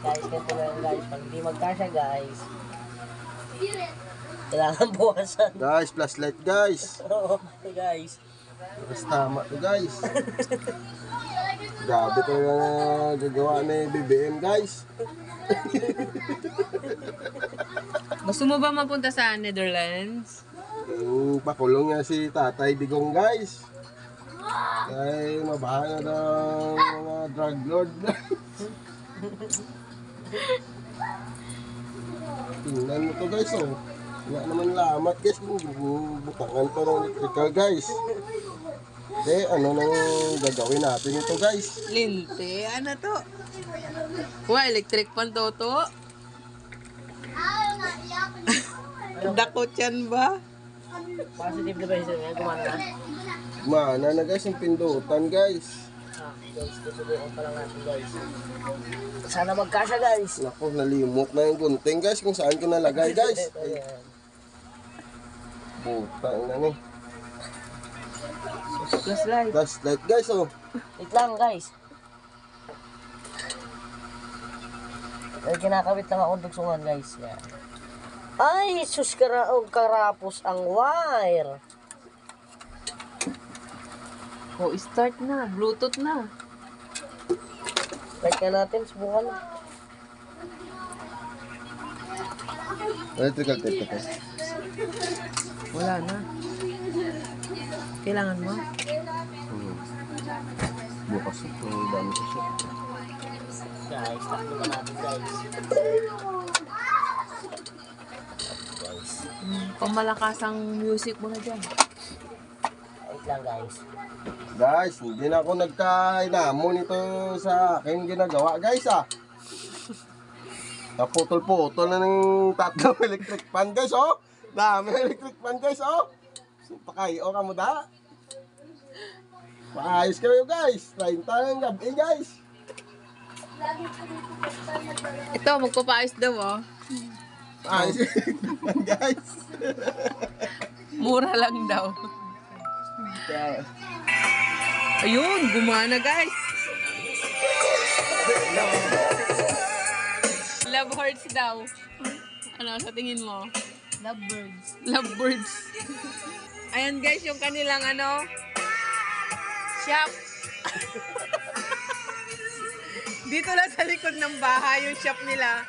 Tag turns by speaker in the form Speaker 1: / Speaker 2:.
Speaker 1: Guys, ganito na lang guys. Pag hindi magkasya guys, kailangan buwasan.
Speaker 2: Guys, flashlight guys.
Speaker 1: Oo, guys.
Speaker 2: Mas tama to guys. Grabe to na gagawa ni BBM guys.
Speaker 3: Gusto mo ba mapunta sa Netherlands?
Speaker 2: Yung pakulong nga si Tatay Digong guys. Kaya mabahan na daw mga drug lord. Tingnan mo to guys oh. Wala naman lamat guys. Butangan pa ng electrical guys. Eh, ano nang gagawin natin ito guys?
Speaker 3: Linte, ano to? Wa, electric pan to to. Dakot yan ba?
Speaker 1: Positive na ba yung? Gumana na?
Speaker 2: Mana na guys yung pindutan guys.
Speaker 1: Ah, guys, susubukan pa lang natin guys. Sana magkasya guys.
Speaker 2: Naku, nalimot na yung gunting guys kung saan ko nalagay guys. Ay. Putang na ni.
Speaker 3: Plus light.
Speaker 2: Flashlight guys oh.
Speaker 1: Wait lang guys. Ay, kinakabit lang akong dugsungan guys. Yan. Ay, sus kara oh, karapos ang wire.
Speaker 3: Oh, start na. Bluetooth na.
Speaker 1: Like na natin, subukan.
Speaker 2: Electrical tape ito.
Speaker 3: Wala na. Kailangan mo?
Speaker 2: Hmm. Bukas ito. Dami ko siya.
Speaker 1: Guys, takbo na natin guys.
Speaker 3: Pamalakas ang music mo na dyan.
Speaker 1: Wait lang guys.
Speaker 2: Guys, hindi na ako nagkainamo nito sa akin ginagawa guys ah. Naputol-putol na ng tatlong electric fan guys oh. Dami electric fan guys oh. Pakayo ka mo da. Maayos kayo guys. 30 ng gabi guys.
Speaker 3: Ito, magpapaayos daw oh.
Speaker 2: Maayos yung electric fan guys.
Speaker 3: Mura lang daw.
Speaker 2: Kaya,
Speaker 3: Ayun, gumana guys. Love hearts daw. Ano sa tingin mo?
Speaker 1: Lovebirds.
Speaker 3: Love birds. Ayan guys, yung kanilang ano, shop. Dito lang sa likod ng bahay yung shop nila.